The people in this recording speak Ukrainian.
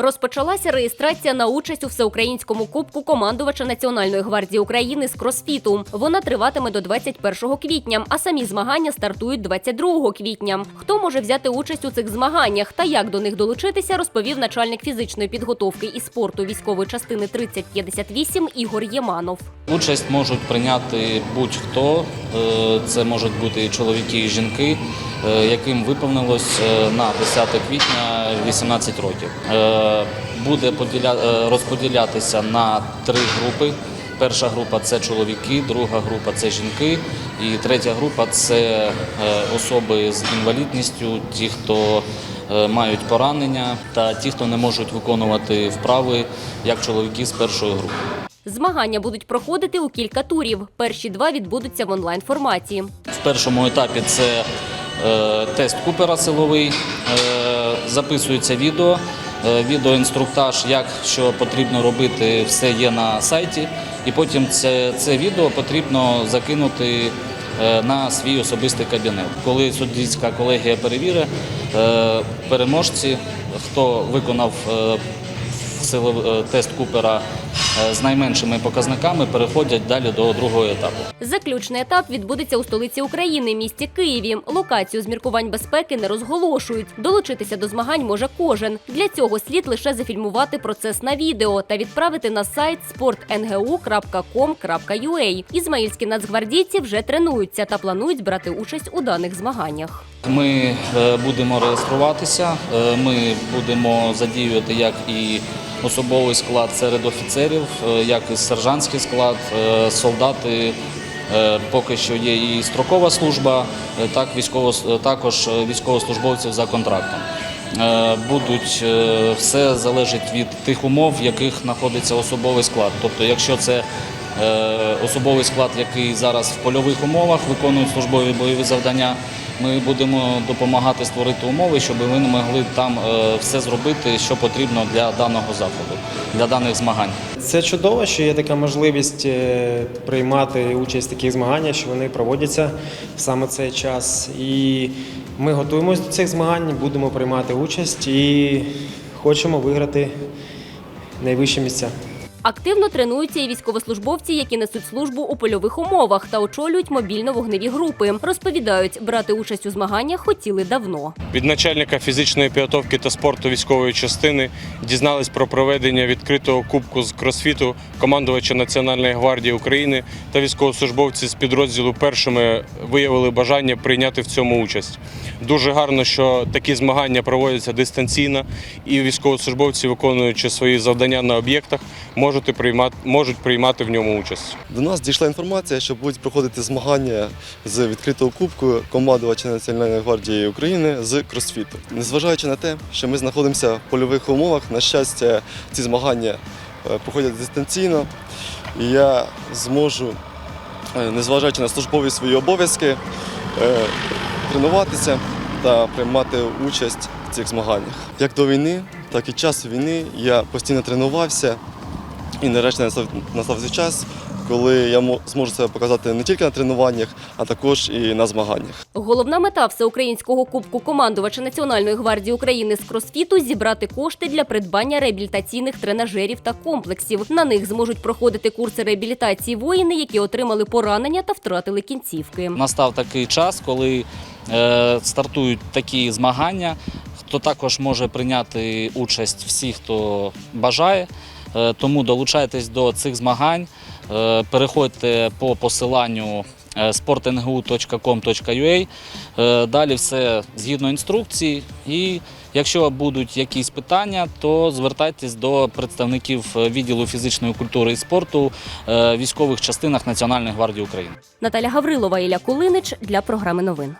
Розпочалася реєстрація на участь у всеукраїнському кубку командувача Національної гвардії України з кросфіту. Вона триватиме до 21 квітня, а самі змагання стартують 22 квітня. Хто може взяти участь у цих змаганнях та як до них долучитися, розповів начальник фізичної підготовки і спорту військової частини 3058 Ігор Єманов. Участь можуть прийняти будь-хто. Е, Це можуть бути і чоловіки, і жінки, е, яким виповнилось е, на 10 квітня 18 років. Буде е, розподілятися на три групи. Перша група це чоловіки, друга група це жінки, і третя група це е, особи з інвалідністю, ті, хто е, мають поранення, та ті, хто не можуть виконувати вправи як чоловіки з першої групи. Змагання будуть проходити у кілька турів. Перші два відбудуться в онлайн форматі. В першому етапі це тест Купера силовий, записується відео, відеоінструктаж, як що потрібно робити, все є на сайті. І потім це, це відео потрібно закинути е, на свій особистий кабінет. Коли суддівська колегія перевірить е, переможці, хто виконав е, е, тест Купера е, з найменшими показниками, переходять далі до другого етапу. Заключний етап відбудеться у столиці України, місті Києві. Локацію з міркувань безпеки не розголошують. Долучитися до змагань може кожен. Для цього слід лише зафільмувати процес на відео та відправити на сайт sportngu.com.ua. Ізмаїльські нацгвардійці вже тренуються та планують брати участь у даних змаганнях. Ми е, будемо реєструватися, е, ми будемо задіювати як і особовий склад серед офіцерів, е, як і сержантський склад, е, солдати. е, Поки що є і строкова служба, так військово також військовослужбовців за контрактом. Будуть все залежить від тих умов, в яких знаходиться особовий склад. Тобто, якщо це особовий склад, який зараз в польових умовах виконує службові бойові завдання. Ми будемо допомагати створити умови, щоб вони могли там е, все зробити, що потрібно для даного заходу, для даних змагань. Це чудово, що є така можливість е, приймати участь в таких змаганнях, що вони проводяться в саме цей час. І ми готуємося до цих змагань, будемо приймати участь і хочемо виграти найвищі місця. Активно тренуються і військовослужбовці, які несуть службу у польових умовах та очолюють мобільно-вогневі групи. Розповідають, брати участь у змаганнях хотіли давно. Від начальника фізичної підготовки та спорту військової частини дізнались про проведення відкритого кубку з кросфіту командувача Національної гвардії України та військовослужбовці з підрозділу першими виявили бажання прийняти в цьому участь. Дуже гарно, що такі змагання проводяться дистанційно, і військовослужбовці, виконуючи свої завдання на об'єктах, можуть приймати, можуть приймати в ньому участь. До нас дійшла інформація, що будуть проходити змагання з відкритого кубку командувача Національної гвардії України з кросфіту. Незважаючи на те, що ми знаходимося в польових умовах, на щастя, ці змагання е, проходять дистанційно, і я зможу, е, незважаючи на службові свої обов'язки, е, тренуватися та приймати участь в цих змаганнях. Як до війни, так і часу війни я постійно тренувався. І нарешті настав, настав цей час, коли я зможу себе показати не тільки на тренуваннях, а також і на змаганнях. Головна мета всеукраїнського кубку командувача Національної гвардії України з кросфіту зібрати кошти для придбання реабілітаційних тренажерів та комплексів. На них зможуть проходити курси реабілітації воїни, які отримали поранення та втратили кінцівки. Настав такий час, коли е, стартують такі змагання. Хто також може прийняти участь всі, хто бажає. Е, тому долучайтесь до цих змагань, е, переходьте по посиланню е, sportngu.com.ua. Далі все згідно інструкції. І якщо будуть якісь питання, то звертайтесь до представників відділу фізичної культури і спорту військових частинах Національної гвардії України. Наталя Гаврилова, Ілля Кулинич для програми новин.